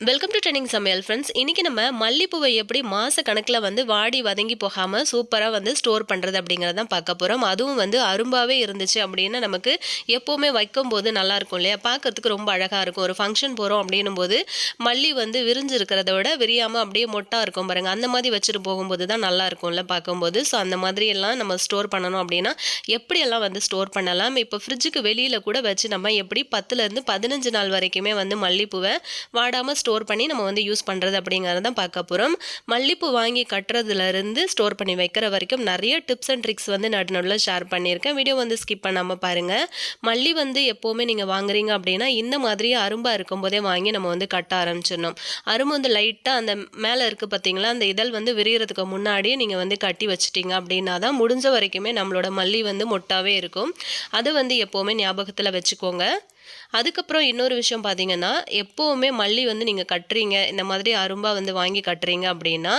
Welcome to trending சமையல் friends இன்றைக்கி நம்ம மல்லிப்பூவை எப்படி மாத கணக்கில் வந்து வாடி வதங்கி போகாமல் சூப்பராக வந்து ஸ்டோர் பண்ணுறது அப்படிங்கிறத தான் பார்க்க போகிறோம் அதுவும் வந்து அரும்பாவே இருந்துச்சு அப்படின்னா நமக்கு எப்போவுமே வைக்கும் போது நல்லாயிருக்கும் இல்லையா? பார்க்கறதுக்கு ரொம்ப அழகாக இருக்கும். ஒரு ஃபங்க்ஷன் போகிறோம் அப்படின்னும் போது மல்லி வந்து விரிஞ்சு இருக்கிறத விட விரியாமல் அப்படியே மொட்டாக இருக்கும் பாருங்கள் அந்த மாதிரி வச்சுட்டு போகும்போது தான் நல்லா இருக்கும்ல பார்க்கும்போது. ஸோ அந்த மாதிரி எல்லாம் நம்ம ஸ்டோர் பண்ணணும் அப்படின்னா எப்படியெல்லாம் வந்து ஸ்டோர் பண்ணலாம்? இப்போ ஃப்ரிட்ஜுக்கு வெளியில் கூட வச்சு நம்ம எப்படி பத்துலேருந்து பதினஞ்சு நாள் வரைக்குமே வந்து மல்லிப்பூவை வாடாமல் ஸ்டோர் பண்ணி நம்ம வந்து யூஸ் பண்ணுறது அப்படிங்கிறத தான் பார்க்க போகிறோம் மல்லிப்பூ வாங்கி கட்டுறதுலேருந்து ஸ்டோர் பண்ணி வைக்கிற வரைக்கும் நிறைய டிப்ஸ் அண்ட் ட்ரிக்ஸ் வந்து நடு ஷேர் பண்ணியிருக்கேன். வீடியோ வந்து ஸ்கிப் பண்ணாமல் பாருங்கள் மல்லி வந்து எப்போவுமே நீங்கள் வாங்குறீங்க அப்படின்னா இந்த மாதிரி அரும்பாக இருக்கும்போதே வாங்கி நம்ம வந்து கட்ட ஆரம்பிச்சிடணும். அரும்பு வந்து லைட்டாக அந்த மேலே இருக்குது பார்த்தீங்களா அந்த இதழ் வந்து விரிகிறதுக்கு முன்னாடியே நீங்கள் வந்து கட்டி வச்சிட்டிங்க அப்படின்னா தான் முடிஞ்ச வரைக்குமே நம்மளோட மல்லி வந்து மொட்டாகவே இருக்கும். அதை வந்து எப்போவுமே ஞாபகத்தில் வச்சுக்கோங்க. அதுக்கப்புறம் இன்னொரு விஷயம் பார்த்தீங்கன்னா எப்போவுமே மல்லி வந்து நீங்கள் கட்டுறீங்க இந்த மாதிரி அரும்பா வந்து வாங்கி கட்டுறீங்க அப்படின்னா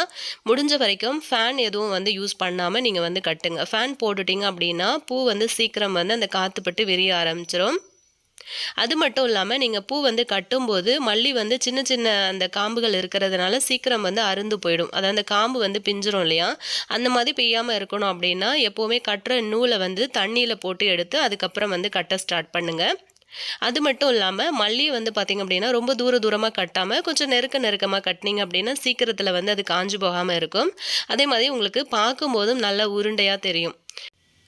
முடிஞ்ச வரைக்கும் ஃபேன் எதுவும் வந்து யூஸ் பண்ணாமல் நீங்கள் வந்து கட்டுங்க. ஃபேன் போட்டுட்டீங்க அப்படின்னா பூ வந்து சீக்கிரம் வந்து அந்த காற்றுப்பட்டு விரிய ஆரம்பிச்சிடும் அது மட்டும் இல்லாமல் நீங்கள் பூ வந்து கட்டும்போது மல்லி வந்து சின்ன சின்ன அந்த காம்புகள் இருக்கிறதுனால சீக்கிரம் வந்து அருந்து போயிடும். அதாவது அந்த காம்பு வந்து பிஞ்சிரும் இல்லையா? அந்த மாதிரி பெய்யாமல் இருக்கணும் அப்படின்னா எப்போவுமே கட்டுற நூலை வந்து தண்ணியில் போட்டு எடுத்து அதுக்கப்புறம் வந்து கட்ட ஸ்டார்ட் பண்ணுங்கள் அது மட்டும் இல்லாமல் மல்லி வந்து பார்த்திங்க அப்படின்னா ரொம்ப தூர தூரமாக கட்டாமல் கொஞ்சம் நெருக்க நெருக்கமாக கட்டினீங்க அப்படின்னா சீக்கிரத்தில் வந்து அது காஞ்சு போகாமல் இருக்கும். அதே மாதிரி உங்களுக்கு பார்க்கும்போதும் நல்ல உருண்டையாக தெரியும்.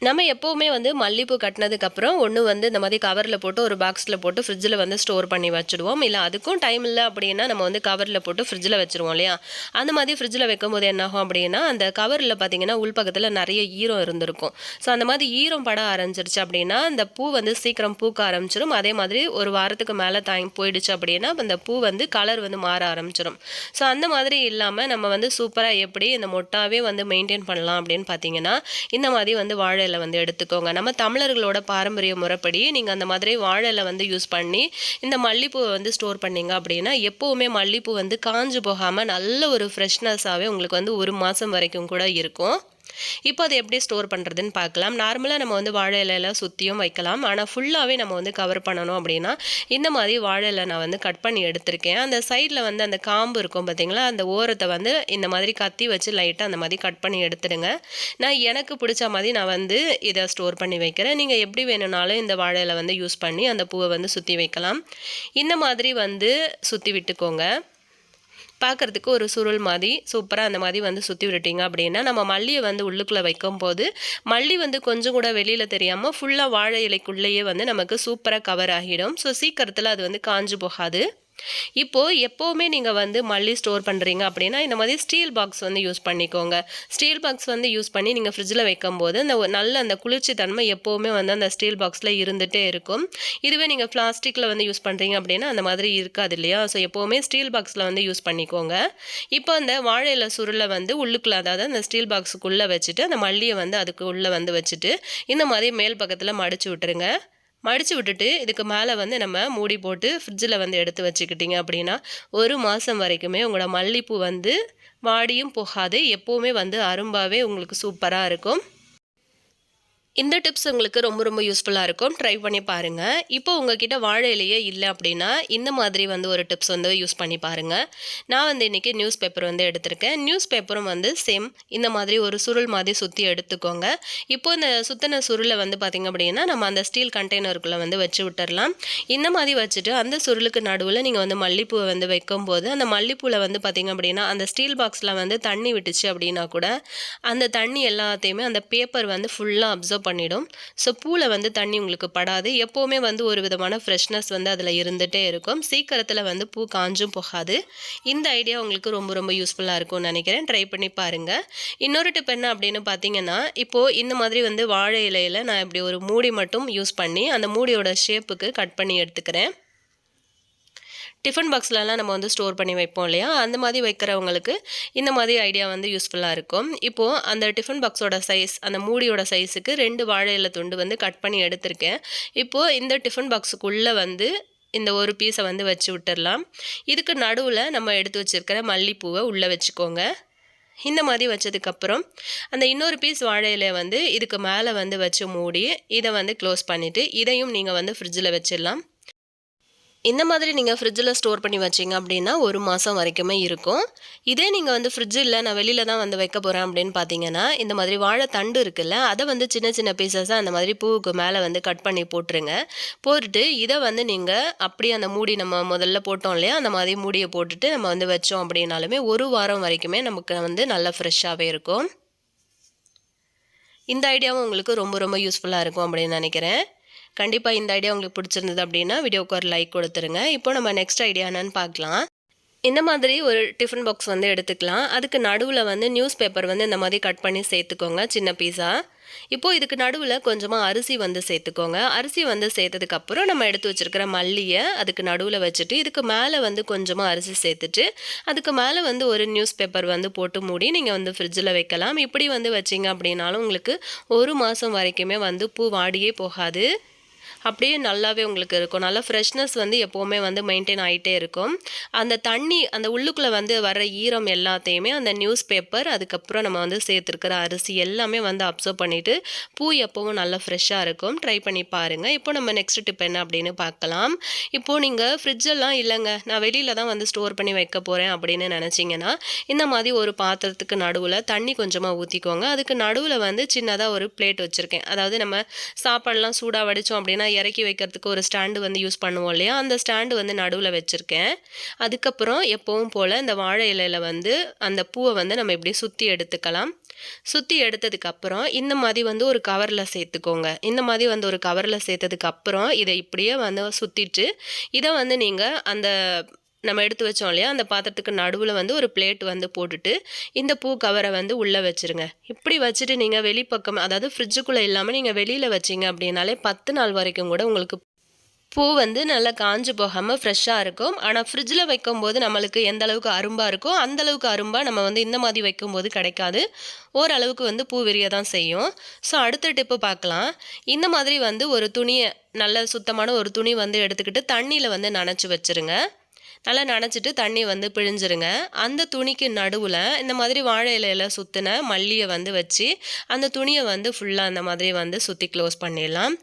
நம்ம எப்போவுமே வந்து மல்லிப்பூ கட்டினதுக்கப்புறம் ஒன்று வந்து இந்த மாதிரி கவரில் போட்டு ஒரு பாக்ஸில் போட்டு ஃப்ரிட்ஜில் வந்து ஸ்டோர் பண்ணி வச்சுடுவோம். இல்லை அதுக்கும் டைம் இல்லை அப்படின்னா நம்ம வந்து கவரில் போட்டு ஃப்ரிட்ஜில் வச்சுருவோம் இல்லையா? அந்த மாதிரி ஃப்ரிட்ஜில் வைக்கும்போது என்னாகும் அப்படின்னா அந்த கவரில் பார்த்திங்கன்னா உள்பக்கத்தில் நிறைய ஈரம் இருந்திருக்கும். ஸோ அந்த மாதிரி ஈரம் பட ஆரம்பிச்சிருச்சு அப்படின்னா அந்த பூ வந்து சீக்கிரம் பூக்க ஆரம்பிச்சிடும் அதே மாதிரி ஒரு வாரத்துக்கு மேலே தாங்கி போயிடுச்சு அப்படின்னா அந்த பூ வந்து கலர் வந்து மாற ஆரம்பிச்சிடும் ஸோ அந்த மாதிரி இல்லாமல் நம்ம வந்து சூப்பராக எப்படி இந்த மொட்டாவே வந்து மெயின்டைன் பண்ணலாம் அப்படின்னு பார்த்தீங்கன்னா இந்த மாதிரி வந்து வாழை வாழை வந்து எடுத்துக்கோங்க. நம்ம தமிழர்களோட பாரம்பரிய முறைப்படி நீங்கள் அந்த மாதிரி வாழை வந்து யூஸ் பண்ணி இந்த மல்லிப்பூவை வந்து ஸ்டோர் பண்ணீங்க அப்படின்னா எப்போவுமே மல்லிப்பூ வந்து காஞ்சு போகாமல் நல்ல ஒரு ஃப்ரெஷ்னஸாகவே உங்களுக்கு வந்து ஒரு மாதம் வரைக்கும் கூட இருக்கும். இப்போ அதை எப்படி ஸ்டோர் பண்ணுறதுன்னு பார்க்கலாம். நார்மலாக நம்ம வந்து வாழை இலையில சுற்றியும் வைக்கலாம். ஆனால் ஃபுல்லாகவே நம்ம வந்து கவர் பண்ணணும் அப்படின்னா இந்த மாதிரி வாழை இலை நான் வந்து கட் பண்ணி எடுத்திருக்கேன். அந்த சைடில் வந்து அந்த காம்பு இருக்கும் பார்த்தீங்களா? அந்த ஓரத்தை வந்து இந்த மாதிரி கத்தி வச்சு லைட்டாக அந்த மாதிரி கட் பண்ணி எடுத்துடுங்க. நான் எனக்கு பிடிச்ச மாதிரி நான் வந்து இதை ஸ்டோர் பண்ணி வைக்கிறேன். நீங்கள் எப்படி வேணும்னாலும் இந்த வாழை இலை வந்து யூஸ் பண்ணி அந்த பூவை வந்து சுற்றி வைக்கலாம். இந்த மாதிரி வந்து சுற்றி விட்டுக்கோங்க. பார்க்குறதுக்கு ஒரு சுருள் மாதிரி சூப்பராக அந்த மாதிரி வந்து சுற்றி விட்டுட்டிங்க அப்படின்னா நம்ம மல்லியை வந்து உள்ளுக்குள்ளே வைக்கும் போது மல்லி வந்து கொஞ்சம் கூட வெளியில் தெரியாமல் ஃபுல்லாக வாழை இலைக்குள்ளேயே வந்து நமக்கு சூப்பராக கவர் ஆகிடும். ஸோ சீக்கிரத்தில் அது வந்து காஞ்சு போகாது. இப்போது எப்போவுமே நீங்கள் வந்து மல்லி ஸ்டோர் பண்ணுறீங்க அப்படின்னா இந்த மாதிரி ஸ்டீல் பாக்ஸ் வந்து யூஸ் பண்ணிக்கோங்க. ஸ்டீல் பாக்ஸ் வந்து யூஸ் பண்ணி நீங்கள் ஃப்ரிட்ஜில் வைக்கும்போது அந்த நல்ல அந்த குளிர்ச்சி தன்மை எப்போவுமே வந்து அந்த ஸ்டீல் பாக்ஸில் இருந்துகிட்டே இருக்கும். இதுவே நீங்கள் பிளாஸ்டிக்கில் வந்து யூஸ் பண்ணுறீங்க அப்படின்னா அந்த மாதிரி இருக்காது இல்லையா? ஸோ எப்போவுமே ஸ்டீல் பாக்ஸில் வந்து யூஸ் பண்ணிக்கோங்க. இப்போ அந்த வாழையில சுருளை வந்து உள்ளுக்குள்ள அதாவது அந்த ஸ்டீல் பாக்ஸுக்குள்ளே வச்சுட்டு அந்த மல்லியை வந்து அதுக்கு உள்ளே வந்து வச்சுட்டு இந்த மாதிரி மேல் பக்கத்தில் மடிச்சு விட்டுருங்க. மடித்து விட்டுட்டு இதுக்கு மேலே வந்து நம்ம மூடி போட்டு ஃப்ரிட்ஜில் வந்து எடுத்து வச்சுக்கிட்டிங்க அப்படின்னா ஒரு மாதம் வரைக்குமே உங்களோட மல்லிப்பூ வந்து வாடியும் போகாது. எப்போவுமே வந்து அரும்பாவே உங்களுக்கு சூப்பராக இருக்கும். இந்த டிப்ஸ் உங்களுக்கு ரொம்ப ரொம்ப யூஸ்ஃபுல்லாக இருக்கும். ட்ரை பண்ணி பாருங்கள் இப்போ உங்ககிட்ட வாழை இலையே இல்லை அப்படின்னா இந்த மாதிரி வந்து ஒரு டிப்ஸ் வந்து யூஸ் பண்ணி பாருங்கள் நான் வந்து இன்றைக்கி நியூஸ் பேப்பர் வந்து எடுத்திருக்கேன். நியூஸ் பேப்பரும் வந்து சேம் இந்த மாதிரி ஒரு சுருள் மாதிரி சுற்றி எடுத்துக்கோங்க. இப்போ இந்த சுத்தின சுருளை வந்து பார்த்திங்க அப்படின்னா நம்ம அந்த ஸ்டீல் கண்டெய்னருக்குள்ளே வந்து வச்சு விட்டுறலாம். இந்த மாதிரி வச்சுட்டு அந்த சுருளுக்கு நடுவில் நீங்கள் வந்து மல்லிப்பூவை வந்து வைக்கும்போது அந்த மல்லிப்பூவில் வந்து பார்த்திங்க அப்படின்னா அந்த ஸ்டீல் பாக்ஸில் வந்து தண்ணி விட்டுச்சு அப்படின்னா கூட அந்த தண்ணி எல்லாத்தையுமே அந்த பேப்பர் வந்து ஃபுல்லாக அப்சர்வ் பண்ணிடும். ஸோ பூவில் வந்து தண்ணி உங்களுக்கு படாது. எப்போவுமே வந்து ஒரு விதமான ஃப்ரெஷ்னஸ் வந்து அதில் இருந்துகிட்டே இருக்கும். சீக்கிரத்தில் வந்து பூ காஞ்சும் போகாது. இந்த ஐடியா உங்களுக்கு ரொம்ப ரொம்ப யூஸ்ஃபுல்லாக இருக்கும்னு நினைக்கிறேன். ட்ரை பண்ணி பாருங்கள் இன்னொரு டிப் என்ன அப்படின்னு பார்த்தீங்கன்னா இப்போது இந்த மாதிரி வந்து வாழை இலையில் நான் இப்படி ஒரு மூடி மட்டும் யூஸ் பண்ணி அந்த மூடியோட ஷேப்புக்கு கட் பண்ணி எடுத்துக்கிறேன். டிஃபன் பாக்ஸ்லலாம் நம்ம வந்து ஸ்டோர் பண்ணி வைப்போம் இல்லையா? அந்த மாதிரி வைக்கிறவங்களுக்கு இந்த மாதிரி ஐடியா வந்து யூஸ்ஃபுல்லாக இருக்கும். இப்போது அந்த டிஃபன் பாக்ஸோட சைஸ் அந்த மூடியோட சைஸுக்கு ரெண்டு வாழை இலை துண்டு வந்து கட் பண்ணி எடுத்திருக்கேன். இப்போது இந்த டிஃபன் பாக்ஸுக்குள்ளே வந்து இந்த ஒரு பீஸை வந்து வச்சு விட்டுடலாம் இதுக்கு நடுவில் நம்ம எடுத்து வச்சுருக்கிற மல்லிப்பூவை உள்ளே வச்சுக்கோங்க. இந்த மாதிரி வச்சதுக்கப்புறம் அந்த இன்னொரு பீஸ் வாழையில வந்து இதுக்கு மேலே வந்து வச்சு மூடி இதை வந்து க்ளோஸ் பண்ணிவிட்டு இதையும் நீங்கள் வந்து ஃப்ரிட்ஜில் வச்சிடலாம். இந்த மாதிரி நீங்கள் ஃப்ரிட்ஜில் ஸ்டோர் பண்ணி வச்சிங்க அப்படின்னா ஒரு மாதம் வரைக்குமே இருக்கும். இதே நீங்கள் வந்து ஃப்ரிட்ஜ் இல்லை நான் வெளியில் தான் வந்து வைக்க போகிறேன் அப்படின்னு பார்த்தீங்கன்னா இந்த மாதிரி வாழை தண்டு இருக்குல்ல அதை வந்து சின்ன சின்ன பீசஸாக அந்த மாதிரி பூவுக்கு மேலே வந்து கட் பண்ணி போட்டுருங்க. போட்டுட்டு இதை வந்து நீங்கள் அப்படியே அந்த மூடி நம்ம முதல்ல போட்டோம் இல்லையா அந்த மாதிரி மூடியை போட்டுட்டு நம்ம வந்து வச்சோம் அப்படின்னாலுமே ஒரு வாரம் வரைக்குமே நமக்கு வந்து நல்லா ஃப்ரெஷ்ஷாகவே இருக்கும். இந்த ஐடியாவும் உங்களுக்கு ரொம்ப ரொம்ப யூஸ்ஃபுல்லாக இருக்கும் அப்படின்னு நினைக்கிறேன். கண்டிப்பாக இந்த ஐடியா உங்களுக்கு பிடிச்சிருந்தது அப்படின்னா வீடியோக்கு ஒரு லைக் கொடுத்துருங்க. இப்போ நம்ம நெக்ஸ்ட் ஐடியா என்னன்னு பார்க்கலாம். இந்த மாதிரி ஒரு டிஃபன் பாக்ஸ் வந்து எடுத்துக்கலாம். அதுக்கு நடுவில் வந்து நியூஸ் பேப்பர் வந்து இந்த மாதிரி கட் பண்ணி சேர்த்துக்கோங்க சின்ன பீஸாக இப்போது இதுக்கு நடுவில் கொஞ்சமாக அரிசி வந்து சேர்த்துக்கோங்க. அரிசி வந்து சேர்த்ததுக்கப்புறம் நம்ம எடுத்து வச்சுருக்கிற மல்லியை அதுக்கு நடுவில் வச்சுட்டு இதுக்கு மேலே வந்து கொஞ்சமாக அரிசி சேர்த்துட்டு அதுக்கு மேலே வந்து ஒரு நியூஸ் பேப்பர் வந்து போட்டு மூடி நீங்கள் வந்து ஃப்ரிட்ஜில் வைக்கலாம். இப்படி வந்து வச்சிங்க அப்படின்னாலும் உங்களுக்கு ஒரு மாதம் வரைக்குமே வந்து பூ வாடியே போகாது. அப்படியே நல்லாவே உங்களுக்கு இருக்கும். நல்லா ஃப்ரெஷ்னஸ் வந்து எப்போவுமே வந்து மெயின்டைன் ஆகிட்டே இருக்கும். அந்த தண்ணி அந்த உள்ளுக்குள்ளே வந்து வர ஈரம் எல்லாத்தையுமே அந்த நியூஸ் பேப்பர் அதுக்கப்புறம் நம்ம வந்து சேர்த்துருக்கிற அரிசி எல்லாமே வந்து அப்சர்வ் பண்ணிவிட்டு பூ எப்போவும் நல்லா ஃப்ரெஷ்ஷாக இருக்கும். ட்ரை பண்ணி பாருங்கள் இப்போ நம்ம நெக்ஸ்ட் டிப் என்ன அப்படின்னு பார்க்கலாம். இப்போது நீங்கள் ஃப்ரிட்ஜெல்லாம் இல்லைங்க. நான் வெளியில் தான் வந்து ஸ்டோர் பண்ணி வைக்க போகிறேன் அப்படின்னு நினச்சிங்கன்னா இந்த மாதிரி ஒரு பாத்திரத்துக்கு நடுவில் தண்ணி கொஞ்சமாக ஊற்றிக்கோங்க அதுக்கு நடுவில் வந்து சின்னதாக ஒரு பிளேட் வச்சுருக்கேன். அதாவது நம்ம சாப்பாடெலாம் சூடாக வடித்தோம் அப்படின்னா இறக்கி வைக்கிறதுக்கு ஒரு ஸ்டாண்டு வந்து யூஸ் பண்ணுவோம் இல்லையா? அந்த ஸ்டாண்டு வந்து நடுவில் வச்சுருக்கேன். அதுக்கப்புறம் எப்போவும் போல் இந்த வாழை இலையில் வந்து அந்த பூவை வந்து நம்ம இப்படி சுற்றி எடுத்துக்கலாம். சுற்றி எடுத்ததுக்கப்புறம் இந்த மாதிரி வந்து ஒரு கவரில் சேர்த்துக்கோங்க. இந்த மாதிரி வந்து ஒரு கவரில் சேர்த்ததுக்கப்புறம் இதை இப்படியே வந்து சுற்றிட்டு இதை வந்து நீங்கள் அந்த நம்ம எடுத்து வச்சோம் இல்லையா? அந்த பாத்திரத்துக்கு நடுவில் வந்து ஒரு பிளேட் வந்து போட்டுட்டு இந்த பூ கவரை வந்து உள்ளே வச்சுருங்க. இப்படி வச்சுட்டு நீங்கள் வெளிப்பக்கம் அதாவது ஃப்ரிட்ஜுக்குள்ளே இல்லாமல் நீங்கள் வெளியில் வச்சிங்க அப்படின்னாலே பத்து நாள் வரைக்கும் கூட உங்களுக்கு பூ வந்து நல்லா காஞ்சு போகாமல் ஃப்ரெஷ்ஷாக இருக்கும். ஆனால் ஃப்ரிட்ஜில் வைக்கும்போது நம்மளுக்கு எந்த அளவுக்கு அரும்பாக இருக்கோ அந்த அளவுக்கு அரும்பாக நம்ம வந்து இந்த மாதிரி வைக்கும்போது கிடைக்காது. ஓரளவுக்கு வந்து பூ விரிய தான் செய்யும். ஸோ அடுத்த டிப்பு பார்க்கலாம். இந்த மாதிரி வந்து ஒரு துணியை நல்ல சுத்தமான ஒரு துணி வந்து எடுத்துக்கிட்டு தண்ணியில் வந்து நனைச்சி வச்சுருங்க. நல்லா நனைச்சிட்டு தண்ணி வந்து பிழிஞ்சிருங்க. அந்த துணிக்கு நடுவில் இந்த மாதிரி வாழை இலையில சுற்றின மல்லியை வந்து வச்சு அந்த துணியை வந்து ஃபுல்லாக அந்த மாதிரி வந்து சுற்றி க்ளோஸ் பண்ணிடலாம்.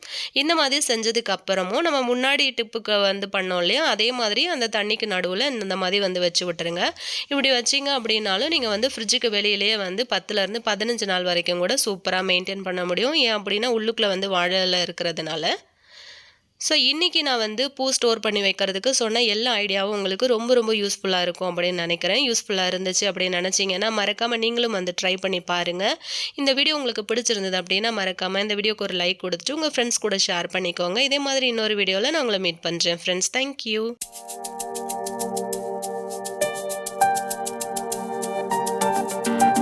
இந்த மாதிரி செஞ்சதுக்கு அப்புறமும் நம்ம முன்னாடி டிப்புக்கு வந்து பண்ணோம் இல்லையா அதே மாதிரி அந்த தண்ணிக்கு நடுவில் இந்த மாதிரி வந்து வச்சு விட்டுருங்க. இப்படி வச்சிங்க அப்படின்னாலும் நீங்கள் வந்து ஃப்ரிட்ஜுக்கு வெளியிலேயே வந்து பத்துலேருந்து பதினஞ்சு நாள் வரைக்கும் கூட சூப்பராக மெயின்டைன் பண்ண முடியும். ஏன் அப்படின்னா உள்ளுக்குள்ளே வந்து வாழை இருக்கிறதுனால. ஸோ இன்றைக்கி நான் வந்து பூ ஸ்டோர் பண்ணி வைக்கிறதுக்கு சொன்ன எல்லா ஐடியாவும் உங்களுக்கு ரொம்ப ரொம்ப யூஸ்ஃபுல்லாக இருக்கும் அப்படின்னு நினைக்கிறேன். யூஸ்ஃபுல்லாக இருந்துச்சு அப்படின்னு நினச்சிங்கன்னா மறக்காமல் நீங்களும் வந்து ட்ரை பண்ணி பாருங்கள் இந்த வீடியோ உங்களுக்கு பிடிச்சிருந்தது அப்படின்னா மறக்காமல் இந்த வீடியோக்கு ஒரு லைக் கொடுத்துட்டு உங்கள் ஃப்ரெண்ட்ஸ் கூட ஷேர் பண்ணிக்கோங்க. இதே மாதிரி இன்னொரு வீடியோவில் நான் உங்களை மீட் பண்ணுறேன் ஃப்ரெண்ட்ஸ் தேங்க்யூ